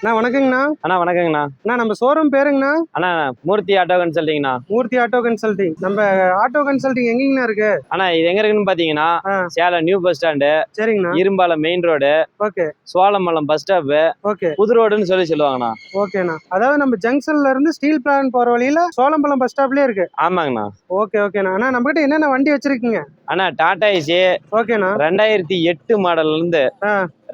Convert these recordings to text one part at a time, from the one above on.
அண்ணா வணக்கங்கண்ணா. அண்ணா வணக்கங்கண்ணா. அண்ணா நம்ம ஷோரூம் பேருங்கண்ணா. அண்ணா மூர்த்தி ஆட்டோ கன்சல்டிங்ண்ணா மூர்த்தி ஆட்டோ கன்சல்டிங் நம்ம ஆட்டோ கன்சல்டிங் எங்கேங்கண்ணா இருக்கு? அண்ணா இது எங்க இருக்குன்னு பாத்தீங்கன்னா. சேலம் நியூ பஸ் ஸ்டாண்டு சரிங்கண்ணா. Irumbalam main road okay. Cholamalam bus stop okay. புது ரோடுன்னு சொல்லி சொல்லுவாங்கண்ணா. ஓகேண்ணா. அதாவது நம்ம ஜங்ஷன்ல இருந்து ஸ்டீல் பிளான் போற வழியில சோழம்பலம் பஸ் ஸ்டாப்லயே இருக்கு. ஆமாங்கண்ணா. ஓகே ஓகேண்ணா. அண்ணா நம்ம கிட்ட என்னென்ன வண்டி வச்சிருக்கீங்க? அண்ணா டாடா ஏசி ஓகேண்ணா. ரெண்டாயிரத்தி எட்டு மாடல்ல இருந்து.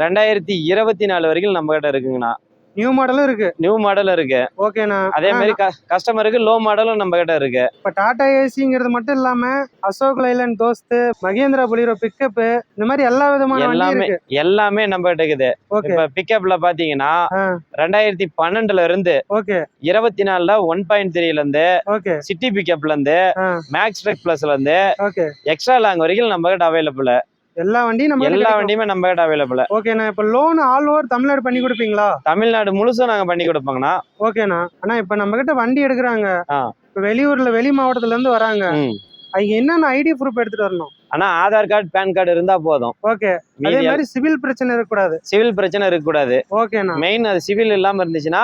ரெண்டாயிரத்தி இருபத்தி நாலு வரைக்கும் நம்ம கிட்ட இருக்குங்கண்ணா. நியூ மாடலும் இருக்கு. நியூ மாடல் இருக்கு. ஓகேண்ணா அதே மாதிரி கஸ்டமருக்கு லோ மாடலும் நம்ம கிட்ட இருக்கு. இப்ப டாடா ஏசிங்கிறது மட்டும் இல்லாம Ashok Leyland Dost Mahindra Bolero pickup இந்த மாதிரி எல்லா விதமான எல்லாமே எல்லாமே நம்ம கிட்ட இருக்குது. இப்ப பிக்கப்ல பாத்தீங்கன்னா. ரெண்டாயிரத்தி பன்னெண்டுல இருந்து ஓகே இருபத்தி நாலுல ஒன் பாயிண்ட் த்ரீல இருந்து ஓகே சிட்டி பிக்கப்ல இருந்து. மேக்ஸ் ட்ரெக் பிளஸ்ல இருந்து ஓகே எக்ஸ்ட்ரா லாங் வரைக்கும் நம்ம கிட்ட அவைலபிள் எல்லா வண்டியும் நம்ம எல்லா வண்டியுமே நம்ம கிட்ட அவைலபிள் ஓகேண்ணா இப்ப லோன் ஆல் ஓவர் தமிழ்நாடு பண்ணி கொடுப்பீங்களா? தமிழ்நாடு முழுசும் நாங்க பண்ணி கொடுப்போங்கண்ணா. ஓகேண்ணா அண்ணா. இப்ப நம்ம கிட்ட வண்டி எடுக்கிறாங்க. வெளியூர்ல வெளி மாவட்டத்துல இருந்து வராங்க. அவங்க என்னென்ன ஐடி ப்ரூஃப் எடுத்துட்டு வரணும்? ஆனா ஆதார் கார்டு பேன் கார்டு இருந்தா போதும். ஓகே அதே மீதி மாதிரி சிவில் பிரச்சனை இருக்கக்கூடாது. சிவில் பிரச்சனை இருக்க கூடாது ஓகேண்ணா மெயின் அது சிவில் இல்லாம இருந்துச்சுன்னா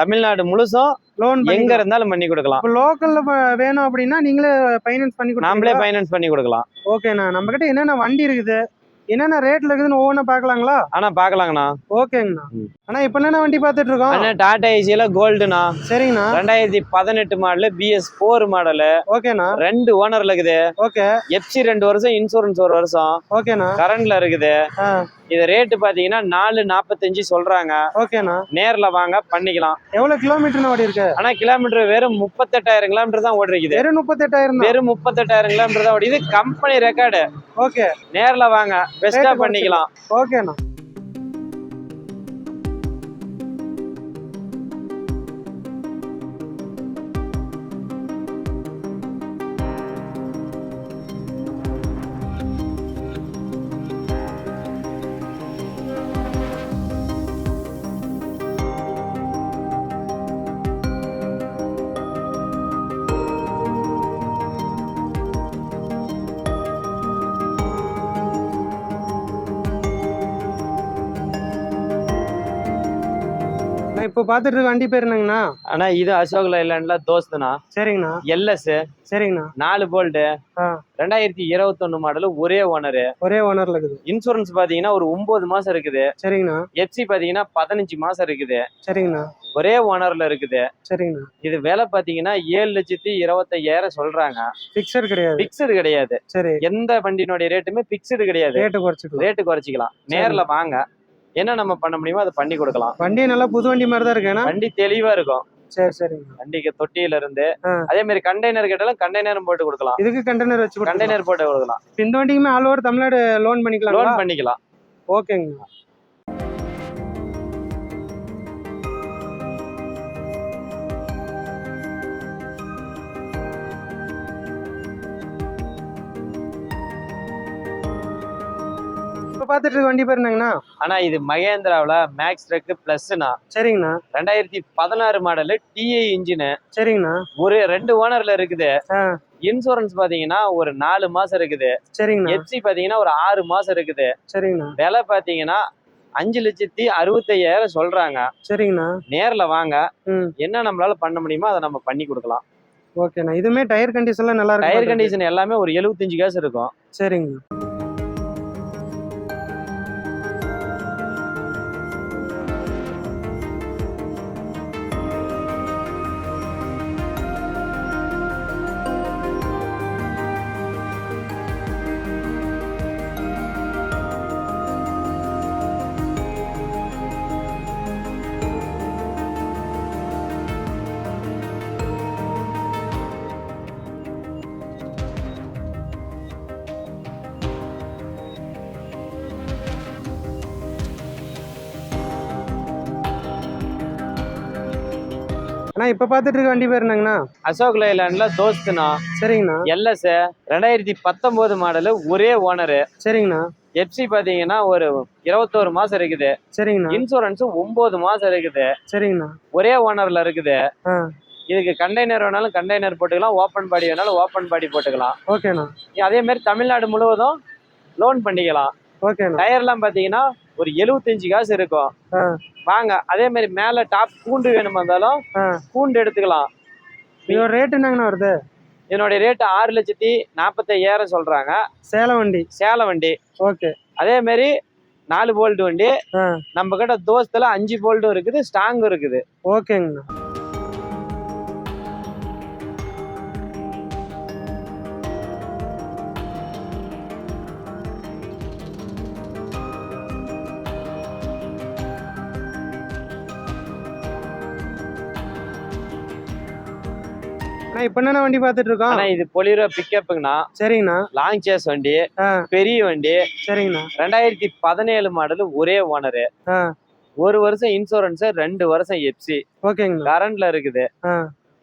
தமிழ்நாடு முழுசும் லோன் எங்க இருந்தாலும் பண்ணி கொடுக்கலாம். இப்போ லோக்கல்ல வேணும் அப்படின்னா நீங்களே ஃபைனான்ஸ் பண்ணி நாமளே ஃபைனான்ஸ் பண்ணி கொடுக்கலாம். ஓகேண்ணா நம்ம கிட்ட என்னென்ன வண்டி இருக்குது? என்னென்ன ரேட்ல இருக்குதுன்னு ஒவ்வொன்றா பார்க்கலாங்களா? ஆனா பாக்கலாங்கண்ணா ஓகேங்கண்ணா. அண்ணா. இப்போ என்னென்ன வண்டி பார்த்துட்டு இருக்கோம் ஆனா டாடா ஏசியில கோல்டுண்ணா சரிங்கண்ணா. ரெண்டாயிரத்தி பதினெட்டு மாடலு பிஎஸ் ஃபோர் மாடலு ஓகேண்ணா ரெண்டு ஓனர்ல இருக்குது. ஓகே எஃப்சி ரெண்டு வருஷம் இன்சூரன்ஸ் ஒரு வருஷம். ஓகேண்ணா கரண்ட்ல இருக்குது. ஆ. இது ரேட்டு பாத்தீங்கன்னா நாலு நாற்பத்தஞ்சு சொல்றாங்க. ஓகேண்ணா நேர்ல வாங்க பண்ணிக்கலாம். எவ்வளவு கிலோமீட்டர் ஓடி இருக்கு? ஆனா கிலோமீட்டர் வெறும் முப்பத்தெட்டாயிரம் கிலோமீட்டர் தான் ஓடிருக்குது. வெறும் முப்பத்தெட்டாயிரம் வெறும் முப்பத்தெட்டாயிரம் கிலோமீட்டர் தான் ஓடி இது கம்பெனி ரெக்கார்டு ஓகே நேர்ல வாங்க பெஸ்டா பண்ணிக்கலாம். ஓகேண்ணா இப்போ பார்த்துட்டு இருக்க வண்டி பேர் என்னங்கண்ணா? ஆனா இது அசோக் லைலாண்ட்ல தோஸ்துனா சரிங்கண்ணா. எல்எஸ். சரிங்கண்ணா. நாலு போல்ட்டு. ஆ. ரெண்டாயிரத்தி இருபத்தொன்னு மாடலு ஒரே ஓனரு. ஒரே ஓனர்ல இருக்குது. இன்சூரன்ஸ் பாத்தீங்கன்னா ஒரு ஒன்பது மாசம் இருக்குது. சரிங்கண்ணா. எஃப்சி பாத்தீங்கன்னா பதினஞ்சு மாசம் இருக்குது. சரிங்கண்ணா. ஒரே ஓனர்ல இருக்குது. சரிங்கண்ணா. இது விலை பாத்தீங்கன்னா ஏழு லட்சத்தி இருபத்தையாயிரம் சொல்றாங்க. பிக்சர் கிடையாது. பிக்சடு கிடையாது. சரி. எந்த வண்டியினுடைய ரேட்டுமே பிக்சடு கிடையாது. ரேட்டு குறைச்சிக்கலாம். ரேட்டு குறைச்சிக்கலாம். நேர்ல வாங்க. என்ன நம்ம பண்ண முடியுமோ அதை பண்ணி கொடுக்கலாம். வண்டி நல்லா புது வண்டி மாதிரி தான் இருக்கேண்ணா வண்டி தெளிவா இருக்கும். சரி சரிங்க. வண்டிக்கு தொட்டியில இருந்து. அதே மாதிரி கண்டெய்னர் கேட்டாலும் கண்டெய்னரும் போட்டு கொடுக்கலாம். இதுக்கு கண்டெய்னர் வச்சு கண்டெய்னர் போட்டு கொடுக்கலாம். இந்த வண்டிக்குமே ஆல் ஓவர் தமிழ்நாடு லோன் பண்ணிக்கலாங்களா? லோன் பண்ணிக்கலாம். ஓகேங்க. இருக்க வண்டி பேர் என்னங்கண்ணா? ஆனா இது மகேந்திராவுல மேக்ஸ் ட்ரக் பிளஸ்னா சரிங்கண்ணா. ரெண்டாயிரத்தி பதினாறு மாடலு டிஐ இன்ஜின் சரிங்கண்ணா. ஒரு ரெண்டு ஓனர்ல இருக்குது. இன்சூரன்ஸ் பாத்தீங்கன்னா ஒரு நாலு மாசம் இருக்குது. சரிங்கண்ணா. எஃப்சி பாத்தீங்கன்னா ஒரு ஆறு மாசம் இருக்குது. சரிங்கண்ணா. விலை பாத்தீங்கன்னா அஞ்சு லட்சத்தி அறுபத்தையாயிரம் சொல்றாங்க. சரிங்கண்ணா. நேர்ல வாங்க. என்ன நம்மளால பண்ண முடியுமோ அதை நம்ம பண்ணி கொடுக்கலாம். ஓகேண்ணா. இதுமே டயர் கண்டிஷன்லாம் நல்லா இருக்கு டயர் கண்டிஷன் எல்லாமே ஒரு எழுபத்தஞ்சு கேஸ் இருக்கும். சரிங்க அண்ணா இப்போ பார்த்துட்டு இருக்க வண்டி பேர் என்னங்கண்ணா? அசோக் லைலாண்ட்ல தோஸ்துனா சரிங்கண்ணா. எல்எஸ் ரெண்டாயிரத்தி பத்தொன்பது மாடலு ஒரே ஓனரு. சரிங்கண்ணா. எஃப்சி பாத்தீங்கன்னா ஒரு இருபத்தோரு மாசம் இருக்குது. சரிங்கண்ணா. இன்சூரன்ஸ் ஒன்பது மாசம் இருக்குது. சரிங்கண்ணா. ஒரே ஓனர்ல இருக்குது. இதுக்கு கண்டெய்னர் வேணாலும் கண்டெய்னர் போட்டுக்கலாம் ஓப்பன் பாடி வேணாலும் ஓப்பன் பாடி போட்டுக்கலாம். ஓகேண்ணா. அதே மாதிரி தமிழ்நாடு முழுவதும் லோன் பண்ணிக்கலாம். ஓகேண்ணா. டயர்லாம் பாத்தீங்கன்னா ஒரு எழுபத்தஞ்சு காசு இருக்கும். வாங்க. அதே மாதிரி மேல டாப் கூண்டு வேணுமா இருந்தாலும் ஆ. கூண்டு எடுத்துக்கலாம். இதோட ரேட் என்னங்கண்ணா வருது? இதனுடைய ரேட்டு ஆறு லட்சத்தி நாற்பத்தையாயிரம் சொல்றாங்க. சேலம் வண்டி. சேலம் வண்டி. ஓகே. அதே மாதிரி நாலு போல்ட் வண்டி. நம்ம கிட்ட தோஸ்துல அஞ்சு போல்ட்டும் இருக்குது ஸ்ட்ராங்கும் இருக்குது. ஓகேங்கண்ணா. இப்போ என்னண்ணா வண்டி பார்த்துட்டு இருக்கோம் ஆனா இது பொலிரோ பிக்கப்புங்கண்ணா சரிங்கண்ணா. லாங் சேஸ் வண்டி பெரிய வண்டி. சரிங்கண்ணா. ரெண்டாயிரத்தி பதினேழு மாடல் ஒரே ஓனரு ஒரு வருஷம் இன்சூரன்ஸ் ரெண்டு வருஷம் எப்சி ஓகேங்கண்ணா. கரண்ட்ல இருக்குது.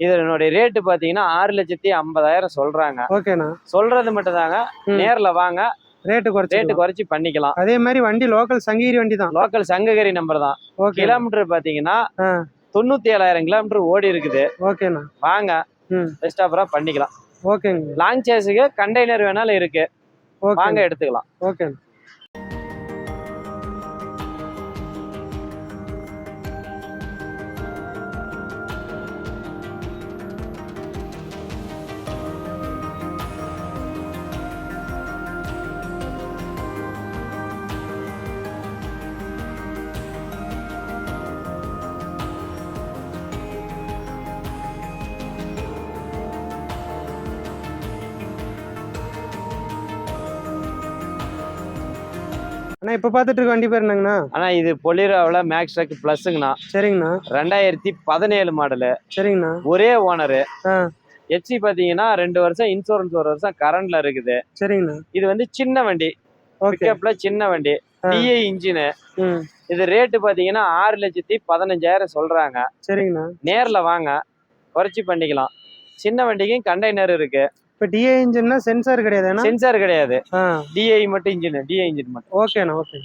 இதனுடைய ரேட்டு பாத்தீங்கன்னா ஆறு லட்சத்தி ஐம்பதாயிரம் சொல்றாங்க. ஓகேண்ணா. சொல்றது மட்டும் தாங்க. நேர்ல வாங்க. ரேட்டு குறைச்சி ரேட்டு குறைச்சி பண்ணிக்கலாம். அதே மாதிரி வண்டி லோக்கல் சங்ககிரி வண்டி தான். லோக்கல் சங்ககிரி நம்பர் தான். கிலோமீட்டர் பாத்தீங்கன்னா தொண்ணூத்தி ஏழாயிரம் கிலோமீட்டர் ஓடி இருக்குது. ஓகேண்ணா. வாங்க. பெஸ்ட் ஆஃபரா பண்ணிக்கலாம். ஓகேங்க. லாங் சேஸுக்கு கண்டெய்னர் வேணாலும் இருக்கு. வாங்க எடுத்துக்கலாம். ஓகே இப்போ பார்த்துட்டு இருக்க வண்டி பேர் என்னங்கண்ணா? ஆனா இது பொலிரோவில் மேக்ஸ் ட்ரக் பிளஸ்ங்கண்ணா சரிங்கண்ணா. ரெண்டாயிரத்தி பதினேழு மாடலு சரிங்கண்ணா. ஒரே ஓனரு ஆ. எச்சி பாத்தீங்கன்னா ரெண்டு வருஷம் இன்சூரன்ஸ் ஒரு வருஷம் கரண்ட்ல இருக்குது. சரிங்கண்ணா. இது வந்து சின்ன வண்டி. பிக்கப்ல சின்ன வண்டி. டிஐ இன்ஜினு இது ரேட்டு பாத்தீங்கன்னா ஆறு லட்சத்தி பதினஞ்சாயிரம் சொல்றாங்க. சரிங்கண்ணா. நேர்ல வாங்க. குறைச்சி பண்ணிக்கலாம். சின்ன வண்டிக்கும் கண்டெய்னர் இருக்கு. இப்போ டிஏ இன்ஜின்னா சென்சார் கிடையாதுண்ணா? சென்சார் கிடையாது. டிஐ மட்டும் இன்ஜின் டிஐ இன்ஜின் மட்டும். ஓகேண்ணா ஓகே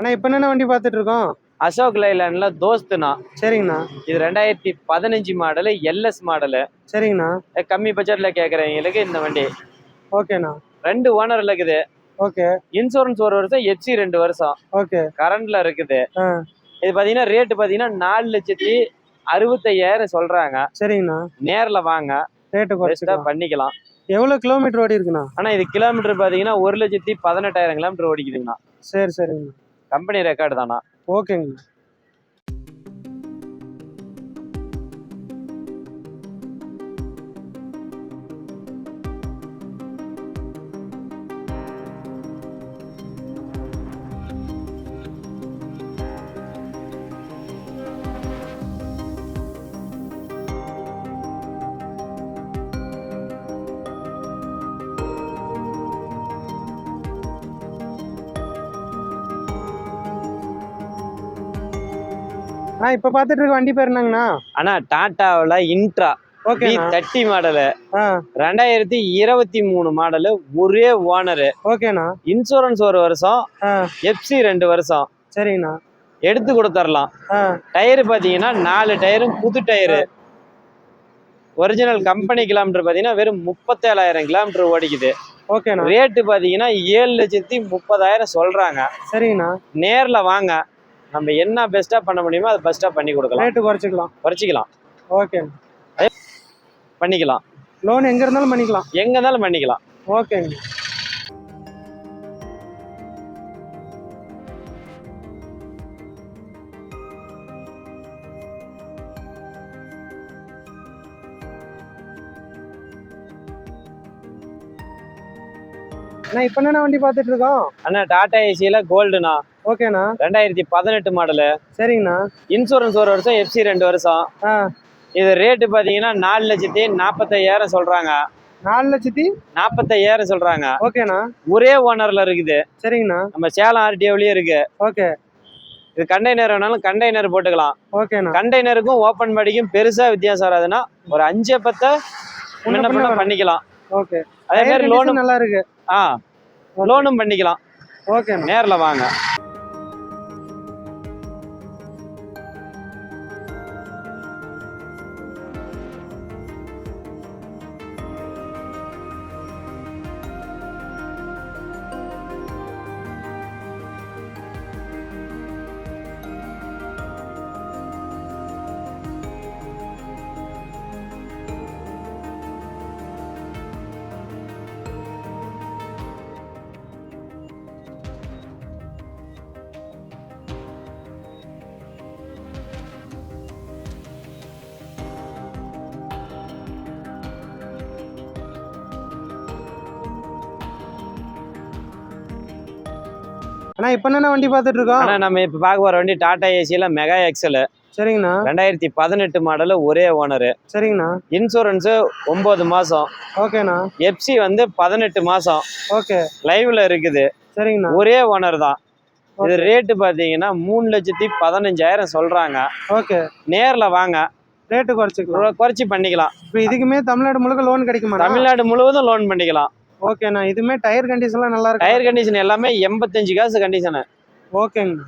அண்ணா இப்போ என்னென்ன வண்டி பார்த்துட்டு இருக்கோம் அசோக் லைலாண்ட்ல தோஸ்துனா சரிங்கண்ணா. இது ரெண்டாயிரத்தி பதினஞ்சு மாடலு எல்எஸ் மாடலு. சரிங்கண்ணா. கம்மி பட்ஜெட்ல கேக்குறவங்களுக்கு இந்த வண்டி. ஓகேண்ணா. ரெண்டு ஓனர்ல இருக்குது ஓகே. இன்சூரன்ஸ் ஒரு வருஷம் எச்சி ரெண்டு வருஷம். ஓகே. கரண்ட்ல இருக்குது. இது பாத்தீங்கன்னா ரேட்டு பாத்தீங்கன்னா நாலு லட்சத்தி அறுபத்தையாயிரம் சொல்றாங்க. சரிங்கண்ணா. நேர்ல வாங்க. ரேட்டு பண்ணிக்கலாம். எவ்வளோ கிலோமீட்டர் ஓடி இருக்குண்ணா ஆனா இது கிலோமீட்டர் பாத்தீங்கன்னா ஒரு லட்சத்தி பதினெட்டாயிரம் கிலோமீட்டர் ஓடிக்குதுங்கண்ணா. சரி சரிங்கண்ணா. கம்பெனி ரெக்கார்டு தானா? ஓகேங்க. அண்ணா இப்போ பார்த்துட்டு இருக்க வண்டி பேர் என்னங்கண்ணா? ஆனா டாட்டாவில் இன்ட்ரா பி ஓகேண்ணா தேர்ட்டி மாடலு ரெண்டாயிரத்தி இருபத்தி மூணு மாடலு ஒரே ஓனரு ஓகேண்ணா. இன்சூரன்ஸ் ஒரு வருஷம் எஃப்சி ரெண்டு வருஷம். சரிங்கண்ணா. எடுத்து கொடுத்துடலாம் டயர் பாத்தீங்கன்னா நாலு டயரும் புது டயரு ஒரிஜினல் கம்பெனி கிலோமீட்டர் பாத்தீங்கன்னா வெறும் முப்பத்தேழாயிரம் கிலோமீட்டர் ஓடிக்குது. ஓகேண்ணா. ரேட்டு பாத்தீங்கன்னா ஏழு லட்சத்தி முப்பதாயிரம் சொல்றாங்க. சரிங்கண்ணா. நேர்ல வாங்க. நம்ம என்ன பெஸ்டா பண்ண முடியுமோ அதை பெஸ்டா பண்ணி கொடுக்கலாம். ரேட்டு குறைச்சிக்கலாம். குறைச்சிக்கலாம். ஓகேண்ணா பண்ணிக்கலாம். லோன் எங்கே இருந்தாலும் பண்ணிக்கலாம். எங்க இருந்தாலும் பண்ணிக்கலாம். ஓகேங்க அண்ணா இப்போ என்ன வண்டி பார்த்துட்டு இருக்கோம்? அண்ணா டாடா ஏசியில கோல்டுண்ணா. ஓகேண்ணா. ரெண்டாயிரத்தி பதினெட்டு மாடலு சரிங்கண்ணா. இன்சூரன்ஸ் ஒரு வருஷம் எஃப்சி ரெண்டு வருஷம். இது ரேட்டு பாத்தீங்கன்னா நாலு லட்சத்தி நாற்பத்தையாயிரம் சொல்றாங்க. நாலு லட்சத்தி? நாற்பத்தையாயிரம் சொல்றாங்க. ஓகேண்ணா. ஒரே ஓனர்ல இருக்குது. சரிங்கண்ணா. நம்ம சேலம் ஆர்டிஓலயும் இருக்கு. ஓகே. இது கண்டெய்னர் வேணாலும் கண்டெய்னர் போட்டுக்கலாம். ஓகேண்ணா. கண்டெய்னருக்கும் ஓப்பன் பாடிக்கும் பெருசா வித்தியாசம் வராதுன்னா ஒரு அஞ்சு பத்தை. பண்ணிக்கலாம். ஓகே. அதே மாதிரி condition நல்லா இருக்கு. ஆ. லோனும் பண்ணிக்கலாம். ஓகேண்ணா நேர்ல வாங்க. அண்ணா இப்போ என்ன வண்டி பார்த்துட்டு இருக்கோம் ஆனா நம்ம இப்ப பார்க்க போற வண்டி டாடா ஏசியில மெகா எக்ஸல் சரிங்கண்ணா. ரெண்டாயிரத்தி பதினெட்டு மாடல் ஒரே ஓனரு சரிங்கண்ணா. இன்சூரன்ஸ் ஒன்பது மாசம். ஓகேண்ணா. எப்சி வந்து பதினெட்டு மாசம். ஓகே. லைவ்ல இருக்குது. சரிங்கண்ணா. ஒரே ஓனர் தான். இது ரேட்டு பாத்தீங்கன்னா மூணு லட்சத்தி பதினஞ்சாயிரம் சொல்றாங்க. ஓகே. நேர்ல வாங்க. ரேட்டு குறைச்சிக்கலாம். குறை- குறைச்சி பண்ணிக்கலாம். இப்போ இதுக்குமே தமிழ்நாடு முழுக்க லோன் கிடைக்குமா தமிழ்நாடு முழுவதும் லோன் பண்ணிக்கலாம். ஓகேண்ணா இதுமே டயர் கண்டிஷன்லாம் நல்லா இருக்கு? டயர் கண்டிஷன் எல்லாமே எண்பத்தஞ்சு காசு கண்டிஷனு ஓகேங்கண்ணா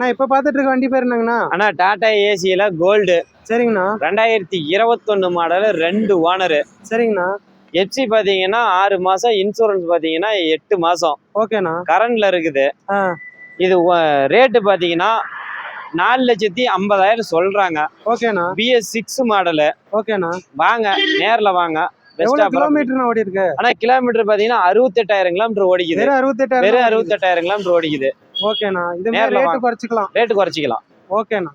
அண்ணா இப்போ பார்த்துட்டு இருக்க வண்டி பேர் என்னங்கண்ணா? ஆனா டாடா ஏசியில கோல்டு சரிங்கண்ணா. ரெண்டாயிரத்தி இருபத்தொன்னு மாடல் ரெண்டு ஓனரு சரிங்கண்ணா. எப்சி பாத்தீங்கன்னா ஆறு மாசம். இன்சூரன்ஸ் பாத்தீங்கன்னா எட்டு மாசம். ஓகேண்ணா. கரண்ட்ல இருக்குது. இது ரேட்டு பாத்தீங்கன்னா நாலு லட்சத்தி ஐம்பதாயிரம் சொல்றாங்க. ஓகேண்ணா. பிஎஸ் சிக்ஸ் மாடலு ஓகேண்ணா. வாங்க நேர்ல வாங்க. கிலோமீட்டர்ண்ணா ஓடி இருக்கு ஆனா கிலோமீட்டர் பாத்தீங்கன்னா அறுபத்தெட்டாயிரம் கிலோமீட்டர் ஓடிக்குது. வெறும். அறுபத்தெட்டாயிரம் கிலோமீட்டர் ஓடிக்குது. ஓகேண்ணா. இது ரேட்டு. குறைச்சிக்கலாம். ரேட்டு குறைச்சிக்கலாம். ஓகேண்ணா.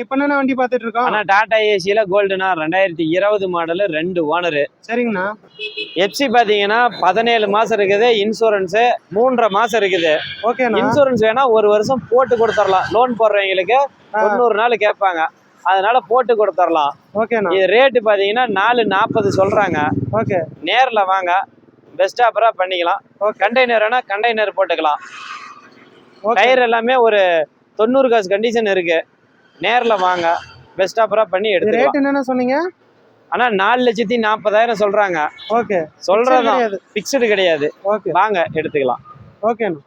இப்போ என்ன வண்டி பார்த்துட்டு இருக்கோம்? ஆனா டாடா ஏசியில கோல்டுனா ரெண்டாயிரத்தி இருபது மாடல் ரெண்டு ஓனரு. சரிங்கண்ணா. எப்சி பாத்தீங்கன்னா பதினேழு மாசம் இருக்குது இன்சூரன்ஸ் மூன்றரை மாசம் இருக்குது. ஓகேண்ணா. இன்சூரன்ஸ் வேணா ஒரு வருஷம் போட்டு கொடுத்துடலாம் லோன் போடுறவங்களுக்கு. தொண்ணூறு நாள் கேட்பாங்க. அதனால போட்டு கொடுத்துடலாம் ஓகேண்ணா. இது ரேட்டு பாத்தீங்கன்னா நாலு நாற்பது சொல்றாங்க. ஓகே. நேர்ல வாங்க. பெஸ்ட் ஆஃபரா பண்ணிக்கலாம். ஓகே. கண்டெய்னர்னா கண்டெய்னர் போட்டுக்கலாம். ஓகே. டயர் எல்லாமே ஒரு தொண்ணூறு காசு கண்டிஷன் இருக்கு. நேர்ல வாங்க. பெஸ்ட் ஆஃபரா பண்ணி எடுத்துக்கலாம். ரேட் என்னென்ன சொன்னீங்க? ஆனா நாலு லட்சத்தி நாற்பதாயிரம் சொல்றாங்க. ஓகே. சொல்றதுதான். கிடையாது. பிக்சடு கிடையாது. ஓகே. வாங்க எடுத்துக்கலாம். ஓகேண்ணா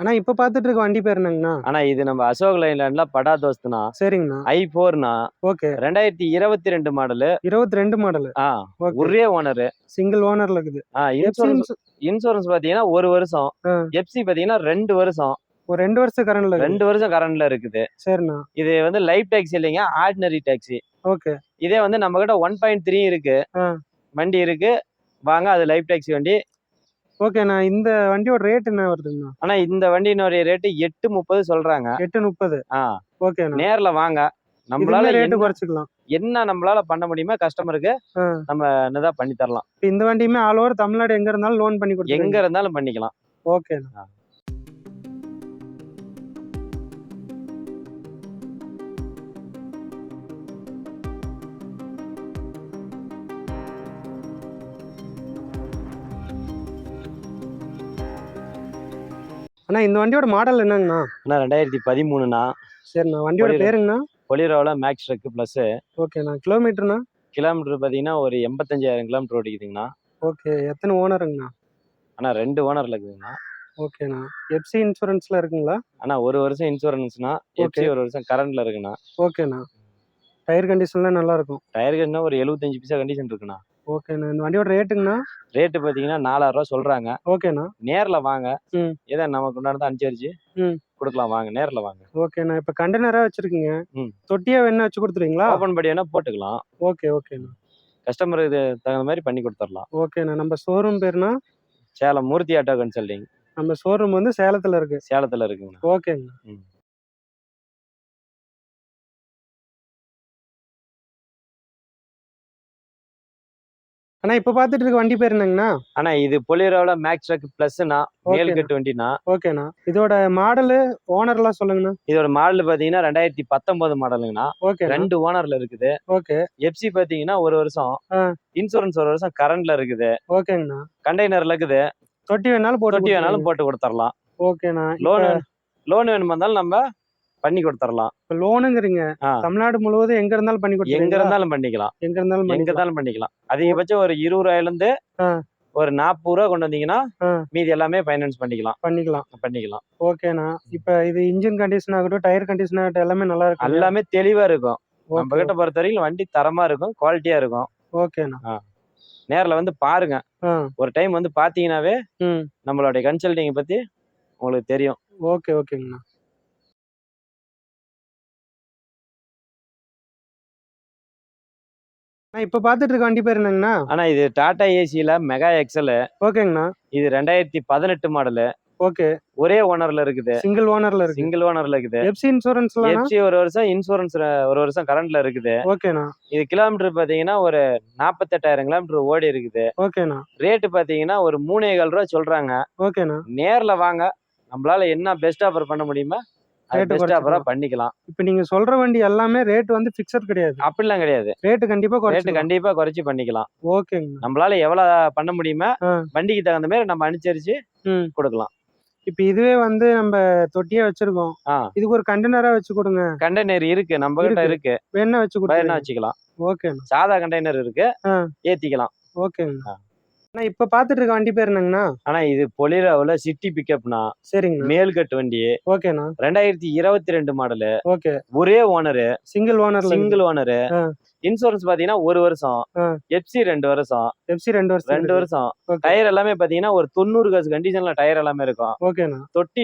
அண்ணா. இப்போ பார்த்துட்டு இருக்க வண்டி பேர் என்னங்கண்ணா? ஆனா இது நம்ம அசோக் லைலாண்ட்ல படா தோஸ்துனா சரிங்கண்ணா. ஐ போர்னா ஓகே. ரெண்டாயிரத்தி இருபத்தி ரெண்டு மாடலு. இருபத்தி ரெண்டு மாடலு. ஆ ஒரே ஓனரு சிங்கிள் ஓனர்ல இருக்குது. இன்சூரன்ஸ் இன்சூரன்ஸ் பாத்தீங்கன்னா ஒரு வருஷம். ஆ. எஃப்சி பாத்தீங்கன்னா ரெண்டு வருஷம். ஒரு ரெண்டு வருஷம் கரண்ட்ல ரெண்டு வருஷம் கரண்ட்ல இருக்குது. சரிண்ணா. இது வந்து லைஃப் டாக்ஸி இல்லைங்க ஆர்டினரி டாக்ஸி ஓகே. இதே வந்து நம்ம கிட்ட ஒன் பாயிண்ட் த்ரீ இருக்கு. வண்டி இருக்கு. வாங்க அது லைஃப் டாக்ஸி வண்டி. ஓகேண்ணா இந்த வண்டியோட ரேட் என்ன வருதுங்கண்ணா? ஆனா இந்த வண்டியினுடைய ரேட்டு எட்டு முப்பது சொல்றாங்க. எட்டு முப்பது. ஆ. ஓகேண்ணா. நேர்ல வாங்க. நம்மளால ரேட்டு குறைச்சிக்கலாம். என்ன நம்மளால பண்ண முடியுமோ கஸ்டமருக்கு. நம்ம என்னதான் பண்ணி தரலாம். இந்த வண்டியுமே ஆல் ஓவர் தமிழ்நாடு எங்க இருந்தாலும் லோன் பண்ணி எங்க கொடுத்துருங்க இருந்தாலும் பண்ணிக்கலாம். ஓகேண்ணா. அண்ணா இந்த வண்டியோட மாடல் என்னங்கண்ணா? ஆனால் ரெண்டாயிரத்தி பதிமூணுண்ணா. சரிண்ணா வண்டியோட. பேருங்கண்ணா? பொலிரோவில் மேக்ஸ் ட்ரக்கு ப்ளஸ்ஸு ஓகேண்ணா கிலோமீட்டர்ண்ணா? கிலோமீட்டர் பார்த்தீங்கன்னா ஒரு எண்பத்தஞ்சாயிரம் கிலோமீட்டர் ஓடிக்குதுங்கண்ணா ஓகே எத்தனை ஓனருங்கண்ணா? ஆனால் ரெண்டு ஓனரில் இருக்குதுங்கண்ணா. ஓகேண்ணா. எஃப்சி இன்சூரன்ஸ்ல இருக்குங்களா? ஆனால் ஒரு வருஷம் இன்சூரன்ஸ்னா எஃப்சி ஒரு வருஷம் கரண்ட்ல இருக்குண்ணா. ஓகேண்ணா. டயர் கண்டிஷன்லாம் நல்லா இருக்கும் டயர் கண்டினா ஒரு எழுபத்தஞ்சு பைசா கண்டிஷன் இருக்குண்ணா. ஓகேண்ணா. இந்த வண்டியோட ரேட்டுங்கண்ணா? ரேட்டு பார்த்தீங்கன்னா நாலாயிரம் ரூபா சொல்றாங்க. ஓகேண்ணா. நேரில் வாங்க. ம். ஏதோ நமக்கு உண்டானதை அனுசரிச்சு ம். கொடுக்கலாம். வாங்க நேரில் வாங்க. ஓகேண்ணா. இப்போ கண்டெய்னரா வச்சிருக்கீங்க. ம். தொட்டியா வேணா வச்சு கொடுத்துருவீங்களா? ஓப்பன் வேணா போட்டுக்கலாம். ஓகே ஓகேண்ணா. கஸ்டமருக்கு தகுந்த மாதிரி பண்ணி கொடுத்துடலாம். ஓகேண்ணா. நம்ம ஷோரூம் பேருனா? சேலம் மூர்த்தி ஆட்டோ கன்சல்டிங் நம்ம ஷோரூம் வந்து சேலத்துல இருக்கு. சேலத்தில் இருக்குங்கண்ணா. ஓகேங்கண்ணா. ம். அண்ணா இப்போ பார்த்துட்டு இருக்க வண்டி பேர் என்னங்கண்ணா? ஆனா இது பொலிரோவில் மேக்ஸ் ட்ரக் ப்ளஸ்னா மேல் கட்டு வண்டினா. ஓகேண்ணா. இதோட மாடலு ஓனர்லாம் சொல்லுங்கண்ணா. இதோட மாடல் பார்த்தீங்கன்னா ரெண்டாயிரத்தி பத்தொன்பது மாடலுங்கண்ணா ஓகே. ரெண்டு ஓனர்ல இருக்குது. ஓகே. எஃப்சி பார்த்தீங்கன்னா ஒரு வருஷம். இன்சூரன்ஸ் ஒரு வருஷம் கரண்ட்ல இருக்குது. ஓகேங்கண்ணா. கண்டெய்னர்ல இருக்குது. தொட்டி வேணாலும் போட்டு தொட்டி வேணாலும் போட்டு கொடுத்துடலாம் ஓகேண்ணா. லோன் லோன் வேணுமா இருந்தாலும் நம்ம பண்ணி கொடுத்துடலாம் இப்போ லோனுங்கிறீங்க. தமிழ்நாடு முழுவதும் எங்க இருந்தாலும் பண்ணி எங்க கொடுத்துருங்க இருந்தாலும் பண்ணிக்கலாம். எங்க இருந்தாலும் எங்க. இருந்தாலும் பண்ணிக்கலாம். அதிகபட்சம் ஒரு இருபது ரூபாயில இருந்து. ஒரு நாற்பது ரூபா கொண்டு வந்தீங்கன்னா. மீதி எல்லாமே ஃபைனான்ஸ் பண்ணிக்கலாம். பண்ணிக்கலாம். பண்ணிக்கலாம். ஓகேண்ணா. இப்போ இது இன்ஜின் கண்டிஷன் ஆகட்டும் டயர் கண்டிஷன் ஆகட்டும் எல்லாமே நல்லா இருக்கு எல்லாமே தெளிவா இருக்கும். நம்ம கிட்ட பொறுத்த வரைக்கும் வண்டி தரமா இருக்கும் குவாலிட்டியா இருக்கும். ஓகேண்ணா. நேர்ல வந்து பாருங்க. ஒரு டைம் வந்து பாத்தீங்கன்னாவே நம்மளுடைய கன்சல்டிங் பத்தி உங்களுக்கு தெரியும். ஓகே ஓகேங்கண்ணா. அண்ணா, இப்போ பார்த்துட்டு இருக்க வண்டி பேர் என்னங்கண்ணா? ஆனா இது டாடா ஏசில மெகா எக்ஸல். ஓகேங்கண்ணா. இது ரெண்டாயிரத்தி பதினெட்டு மாடலு. ஓகே. ஒரே ஓனர்ல இருக்குது. சிங்கிள் ஓனர்ல இருக்கு சிங்கிள் ஓனர்ல இருக்குது. எஃப்சி இன்சூரன்ஸ்லாம் எஃப்சி ஒரு வருஷம் இன்சூரன்ஸ் ஒரு வருஷம் கரண்ட்ல இருக்குது. ஓகேண்ணா. இது கிலோமீட்டர் பாத்தீங்கன்னா ஒரு நாற்பத்தெட்டாயிரம் கிலோமீட்டர் ஓடி இருக்குது. ஓகேண்ணா. ரேட்டு பாத்தீங்கன்னா ஒரு மூணே கால் ரூபா சொல்றாங்க. ஓகேண்ணா. நேர்ல வாங்க. நம்மளால என்ன பெஸ்ட் ஆஃபர் பண்ண முடியுமோ குறைச்சிக்கலாம். பண்ணிக்கலாம். இப்போ நீங்க சொல்ற வண்டி எல்லாமே ரேட் வந்து ஃபிக்ஸட் கிடையாது. அப்படிலாம் கிடையாது. ரேட்டு கண்டிப்பா ரேட்டு கண்டிப்பா குறைச்சி பண்ணிக்கலாம். ஓகேங்கண்ணா நம்மளால எவ்வளவு பண்ண முடியுமோ. வண்டிக்கு தகுந்த மாதிரி நம்ம அனுசரிச்சு கொடுக்கலாம். இப்போ இதுவே வந்து நம்ம தொட்டியா வச்சிருக்கோம். இதுக்கு ஒரு கண்டெய்னரா வச்சு கொடுங்க. கண்டெய்னர் இருக்கு. நம்ம கிட்ட இருக்கு. வேணா வச்சு வேணா கொடுங்க வச்சுக்கலாம். ஓகேண்ணா சாதா கண்டெய்னர் இருக்கு. ஏத்திக்கலாம். ஓகேங்கண்ணா அண்ணா இப்போ பார்த்துட்டு இருக்க வண்டி பேர் என்னங்கண்ணா? ஆனா இது பொலிரோவில் சிட்டி பிக்கப்னா சரிங்கண்ணா. மேல்கட்டு வண்டி. ஓகேண்ணா. ரெண்டாயிரத்தி இருபத்தி ரெண்டு மாடலு. ஓகே. ஒரே ஓனரு. சிங்கிள் ஓனர்ல சிங்கிள் ஓனரு. இன்சூரன்ஸ் பாத்தீங்கன்னா ஒரு வருஷம். ஆ. எஃப்சி ரெண்டு வருஷம். எஃப்சி ரெண்டு வருஷம் ரெண்டு. வருஷம். டயர் எல்லாமே பாத்தீங்கன்னா ஒரு தொண்ணூறு காசு கண்டிஷன்ல டயர் எல்லாமே இருக்கும். ஓகேண்ணா. தொட்டி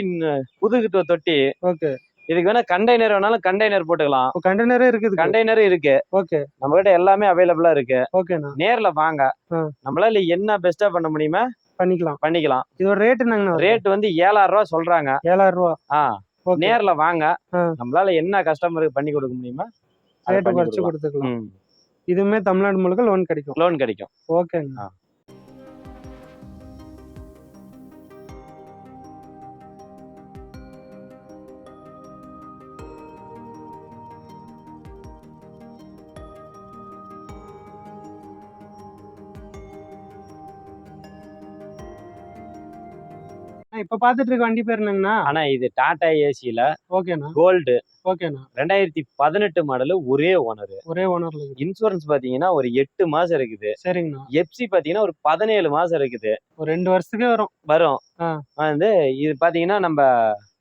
புதுகிட்டு தொட்டி. ஓகே. இதுக்கு வேணா கண்டெய்னர் வேணாலும் கண்டெய்னர் போட்டுக்கலாம். கண்டெய்னரே இருக்குது. கண்டெய்னரும் இருக்கு. ஓகே. நம்ம கிட்ட எல்லாமே அவைலபிளா இருக்கு. ஓகேண்ணா. நேர்ல வாங்க. நம்மளால என்ன பெஸ்டா பண்ண முடியுமோ பண்ணிக்கலாம். பண்ணிக்கலாம். இதோட ரேட் என்னங்கண்ணா ரேட் வந்து ஏழாயிரம் ரூபாய் சொல்றாங்க. ஏழாயிரம் ரூபா. ஆ. நேர்ல வாங்க. நம்மளால என்ன கஸ்டமருக்கு பண்ணி கொடுக்க முடியுமோ பண்ணி குறைச்சு. கொடுத்துக்கலாம். இதுவுமே தமிழ்நாடு முழுக்க லோன் கிடைக்கும். லோன் கிடைக்கும். ஓகேங்க இப்ப பாத்துட்டு இருக்க வண்டி பேர் என்னங்கண்ணா? ஆனா இது டாடா ஏசில ஓகேண்ணா. கோல்டு. ஓகேண்ணா. ரெண்டாயிரத்தி பதினெட்டு மாடலு ஒரே ஓனர். ஒரே ஓனர்ல இன்சூரன்ஸ் பாத்தீங்கன்னா ஒரு எட்டு மாசம் இருக்குது. சரிங்கண்ணா. எஃப்சி பாத்தீங்கன்னா ஒரு பதினேழு மாசம் இருக்குது. ஒரு ரெண்டு வருஷத்துக்கே வரும். வரும். வந்து இது பாத்தீங்கன்னா நம்ம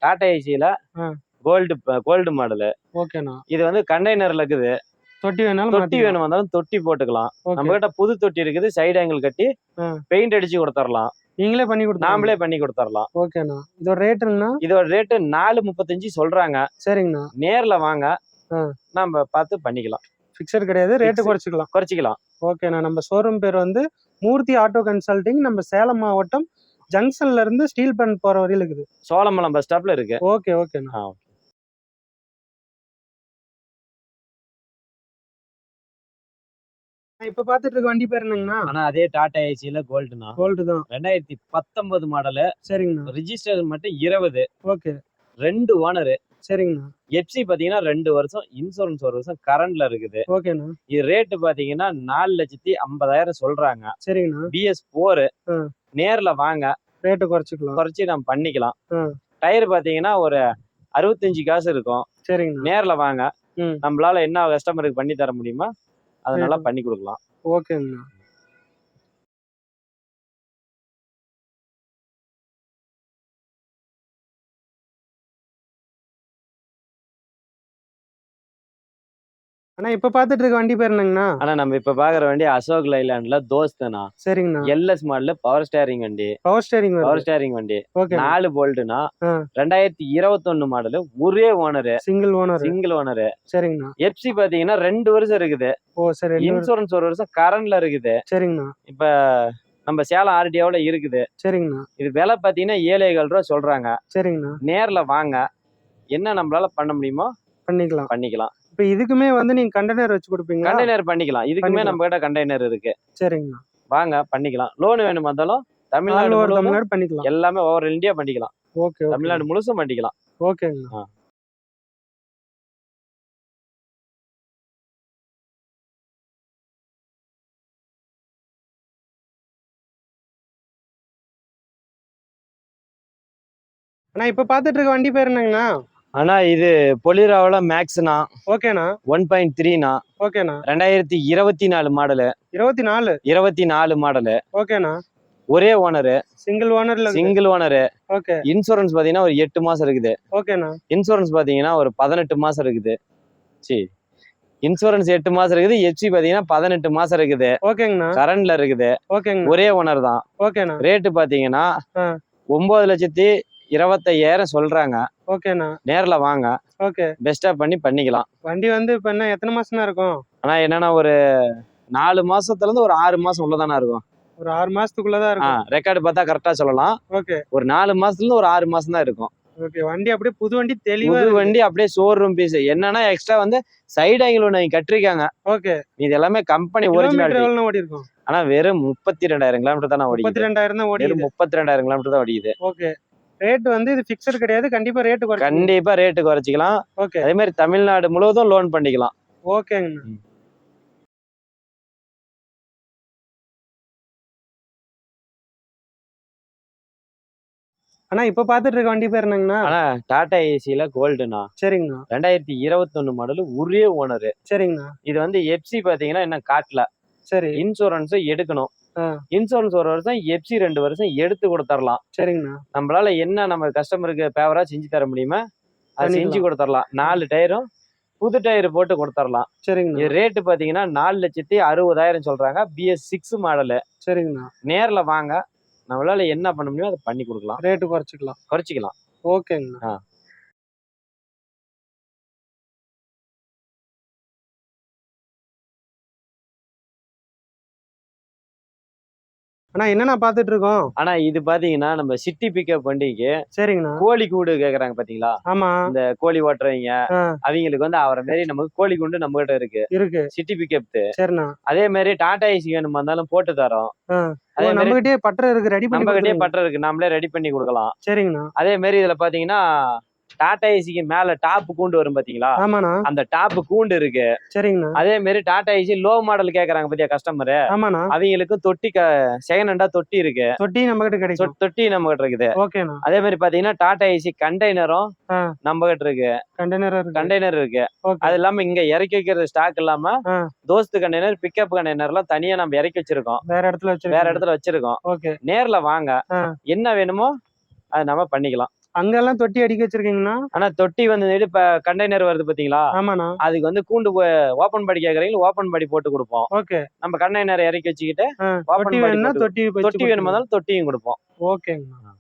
டாடா ஏசில ஆ. Gold gold model. ஓகேண்ணா. இது வந்து கண்டெய்னர்ல இருக்குது. தொட்டி வேணாலும் தொட்டி வேணும் வந்தாலும் தொட்டி போட்டுக்கலாம். நம்ம கிட்ட புது தொட்டி இருக்குது. சைடு ஆங்கிள் கட்டி. பெயிண்ட் அடிச்சு கொடுத்துடலாம் நீங்களே பண்ணி கொடுத்தா நாமளே பண்ணி கொடுத்துடலாம் ஓகேண்ணா இதோட ரேட்டுங்கண்ணா இதோட ரேட்டு நாலு முப்பத்தஞ்சு சொல்றாங்க. சரிங்கண்ணா. நேர்ல வாங்க. நம்ம பார்த்து பண்ணிக்கலாம். ஃபிக்ஸட் கிடையாது. ரேட்டு. குறைச்சிக்கலாம். குறைச்சிக்கலாம். ஓகேண்ணா நம்ம ஷோரூம் பேர் வந்து மூர்த்தி ஆட்டோ கன்சல்டிங் நம்ம சேலம் மாவட்டம் ஜங்ஷன்ல இருந்து ஸ்டீல் பிளான்ட் போற வரையில இருக்குது. சோழமலம் பஸ் ஸ்டாப்ல இருக்கு. ஓகே ஓகேண்ணா இப்ப பாத்துட்டு இருக்க வண்டி பேர் என்னங்கண்ணா? ஆனா அதே டாடா ஏசில கோல்டுனா கோல்டு தான் ரெண்டாயிரத்தி பத்தொன்பது மாடலு சரிங்கண்ணா. ரிஜிஸ்டர் மட்டும் இருபது. ஓகே. ரெண்டு ஓனரு சரிங்கண்ணா. எஃப்சி பாத்தீங்கன்னா ரெண்டு வருஷம் இன்சூரன்ஸ் ஒரு வருஷம் கரண்ட்ல இருக்குது. ஓகேண்ணா. இது ரேட்டு பாத்தீங்கன்னா நாலு லட்சத்தி ஐம்பதாயிரம் சொல்றாங்க. சரிங்கண்ணா. BS four. நேர்ல வாங்க. ரேட்டு குறைச்சிக்கலாம். குறைச்சி நம்ம பண்ணிக்கலாம். டயர் பாத்தீங்கன்னா ஒரு அறுபத்தஞ்சு காசு இருக்கும். சரிங்கண்ணா. நேர்ல வாங்க. நம்மளால என்ன கஸ்டமருக்கு பண்ணி தர முடியுமோ? அதை நல்லா பண்ணி கொடுக்கலாம். ஓகேங்கண்ணா. அண்ணா இப்ப பாத்துட்டு இருக்க வண்டி பேர் என்னங்கண்ணா? ஆனா நம்ம இப்ப பாக்குற வண்டி அசோக் லைலாண்ட்ல தோஸ்துனா சரிங்கண்ணா. எல்எஸ் மாடல் பவர் ஸ்டேரிங் வண்டி. பவர் ஸ்டேரிங் பவர் ஸ்டேரிங் வண்டி. ஓகே நாலு போல்ட்னா. ரெண்டாயிரத்தி இருபத்தொன்னு மாடலு ஒரே owner single owner single owner சரிங்கண்ணா. எப்சி பாத்தீங்கன்னா ரெண்டு வருஷம் இருக்குது. ஓ சரி. இன்சூரன்ஸ் ஒரு வருஷம் கரண்ட்ல இருக்குது. சரிங்கண்ணா. இப்ப நம்ம சேலம் ஆர்டிஓல இருக்குது. சரிங்கண்ணா. இது விலை பாத்தீங்கன்னா ஏழேகால் ரூபா சொல்றாங்க. சரிங்கண்ணா. நேர்ல வாங்க. என்ன நம்மளால பண்ண முடியுமோ பண்ணிக்கலாம். பண்ணிக்கலாம். இப்ப இதுக்குமே வந்து நீங்க கண்டெய்னர் வச்சு கொடுப்பீங்களா? கண்டெய்னர் பண்ணிக்கலாம். இதுக்குமே. நம்ம கிட்ட கண்டெய்னர் இருக்கு. சரிங்கண்ணா வாங்க பண்ணிக்கலாம். லோன் வேணுமா இருந்தாலும் நாலு தமிழ்நாடு தமிழ்நாடு பண்ணிக்கலாம். எல்லாமே ஓவர் இந்தியா பண்ணிக்கலாம். ஓகே தமிழ்நாடு முழுசும் பண்ணிக்கலாம். ஓகேங்கண்ணா. அண்ணா இப்ப பாத்துட்டு இருக்க வண்டி பேர் என்னங்கண்ணா? ஆனா இது பொலிராவில் மேக்ஸ்னா ஓகேண்ணா. ஒன் பாயிண்ட் த்ரீனா ஓகேண்ணா. ரெண்டாயிரத்தி இருபத்தி நாலு மாடலு. இருபத்தி நாலு? இருபத்தி நாலு மாடலு. ஓகேண்ணா. ஒரே ஓனரு. சிங்கிள் ஓனர்ல சிங்கிள் ஓனரு ஓகே. இன்சூரன்ஸ் பாத்தீங்கன்னா ஒரு எட்டு மாசம் இருக்குது. ஓகேண்ணா. இன்சூரன்ஸ் பாத்தீங்கன்னா ஒரு பதினெட்டு மாசம் இருக்குது. சரி இன்சூரன்ஸ் எட்டு மாசம் இருக்குது. எச்சி பாத்தீங்கன்னா பதினெட்டு மாசம் இருக்குது. ஓகேங்கண்ணா. கரண்ட்ல இருக்குது. ஓகேங்கண்ணா. ஒரே ஓனர் தான். ஓகேண்ணா. ரேட்டு பாத்தீங்கன்னா. ஒன்பது லட்சத்தி இருபத்தையாயிரம் சொல்றாங்க. ஓகேண்ணா. நேர்ல வாங்க. ஓகே. பெஸ்டா பண்ணி பண்ணிக்கலாம். வண்டி வந்து இப்ப என்ன எத்தனை மாசம் இருக்கும்? ஆனா என்னன்னா ஒரு நாலு மாசத்துல இருந்து ஒரு ஆறு மாசம் உள்ளதானா இருக்கும். ஒரு ஆறு மாசத்துக்குள்ளதான் இருக்கும். ரெக்கார்டு பார்த்தா கரெக்டா சொல்லலாம். ஓகே. ஒரு நாலு மாசத்துல இருந்து ஒரு ஆறு மாசம் தான் இருக்கும். ஓகே வண்டி அப்படியே புது வண்டி தெளிவா புது வண்டி அப்படியே ஷோரூம் பீஸ் என்னன்னா எக்ஸ்ட்ரா வந்து சைடு ஆங்கிள் ஒன்று கட்டிருக்காங்க. ஓகே. இது எல்லாமே கம்பெனி எவ்வளவு ஓடி இருக்கும் ஆனா வெறும் முப்பத்தி ரெண்டாயிரம் கிலோமீட்டர் தான் ஓடிக்குது. முப்பத்தி ரெண்டாயிரம் தான் ஓடி முப்பத்தி ரெண்டாயிரம் கிலோமீட்டர் தான் ஓடிக்குது. ஓகே. ரேட் வந்து இது பிக்சர் கிடையாது. கண்டிப்பா ரேட் குறைக்கும் கண்டிப்பா ரேட்டு குறைச்சிக்கலாம். ஓகே அதே மாதிரி தமிழ்நாடு முழுவதும் லோன் பண்ணிக்கலாம். ஓகேங்கண்ணா. அண்ணா. இப்ப பாத்துட்டு இருக்க வண்டி பேர் என்னங்கண்ணா? ஆனா டாடா ஏசியில கோல்டுனா சரிங்கண்ணா. ரெண்டாயிரத்தி இருபத்தொன்னு மாடல் ஒரே ஓனர் சரிங்கண்ணா. இது வந்து எப்சி பாத்தீங்கன்னா என்ன காட்டல. சரி. இன்சூரன்ஸ் எடுக்கணும். இன்சூரன்ஸ் ஒரு வருஷம் எப்சி ரெண்டு வருஷம் எடுத்து கொடுத்துடலாம் சரிங்கண்ணா. நம்மளால என்ன நம்ம கஸ்டமருக்கு ஃபேவரா செஞ்சு தர முடியுமா அது செஞ்சு. கொடுத்துடலாம் நாலு டயரும் புது டயர் போட்டு கொடுத்துடலாம் சரிங்கண்ணா. இது ரேட்டு பாத்தீங்கன்னா நாலு லட்சத்தி அறுபதாயிரம் சொல்றாங்க. பிஎஸ் சிக்ஸ் மாடலு சரிங்கண்ணா. நேர்ல வாங்க. நம்மளால என்ன பண்ண முடியுமோ அதை பண்ணி கொடுக்கலாம். ரேட்டு குறைச்சிக்கலாம். குறைச்சிக்கலாம். ஓகேங்கண்ணா. ஆ. அண்ணா என்னண்ணா பாத்துட்டு இருக்கோம் ஆனா இது பாத்தீங்கன்னா நம்ம சிட்டி பிக்கப் வண்டிக்கு சரிங்கண்ணா. கோழி கூடு கேக்குறாங்க பாத்தீங்களா? ஆமா. இந்த கோழி ஓட்டுறவங்க. அவங்களுக்கு வந்து அவரை மாரி நமக்கு கோழி குண்டு நம்ம கிட்ட இருக்கு. இருக்கு. சிட்டி பிக்கப் சரிண்ணா. அதே மாதிரி டாடா ஏசி வேணுமா இருந்தாலும் போட்டு தரோம். அதே நம்ம மாதிரி பட்டற இருக்கு ரெடி பண்ணி நம்ம கிட்டே. பட்டர் இருக்கு நாமளே ரெடி பண்ணி கொடுக்கலாம். சரிங்கண்ணா. அதே மாதிரி இதுல பாத்தீங்கன்னா டாடா ஏசிக்கு மேல டாப் கூண்டு வரும் பாத்தீங்களா? ஆமாண்ணா. அந்த டாப் கூண்டு இருக்கு. சரிங்கண்ணா. அதே மாதிரி டாடா ஏசி லோ மாடல் கேக்குறாங்க பாத்தியா கஸ்டமர் ஆமாண்ணா. அவங்களுக்கும் தொட்டி செகண்ட் ஹேண்டா தொட்டி இருக்கு. தொட்டி நம்ம கிட்ட கிடைக்கும் தொட்டி நம்ம கிட்ட இருக்குது. ஓகேண்ணா. அதே மாதிரி பாத்தீங்கன்னா டாடா ஏசி கண்டெய்னரும். நம்ம கிட்ட இருக்கு. கண்டெய்னர் கண்டெய்னர் இருக்கு. அது இல்லாம இங்க இறக்கி வைக்கிறது ஸ்டாக் இல்லாம. தோஸ்து கண்டெய்னர் பிக்கப் கண்டெய்னர் எல்லாம் தனியா நம்ம இறக்கி வச்சிருக்கோம். வேற இடத்துல வச்சிருக்கோம். வேற இடத்துல வச்சிருக்கோம். ஓகே. நேர்ல வாங்க. என்ன வேணுமோ அது நம்ம பண்ணிக்கலாம். அங்கெல்லாம் தொட்டி அடிக்க வச்சிருக்கீங்கண்ணா ஆனா தொட்டி வந்து இப்ப கண்டெய்னர் வருது பாத்தீங்களா? ஆமாண்ணா. அதுக்கு வந்து கூண்டு ஓபன் படி கேக்குறீங்க ஓபன் படி போட்டு கொடுப்போம். ஓகே. நம்ம கண்டெய்னர் இறக்கி வச்சுக்கிட்டு தொட்டி வேணும்னா தொட்டி தொட்டி தொட்டியும் கொடுப்போம். ஓகேங்கண்ணா.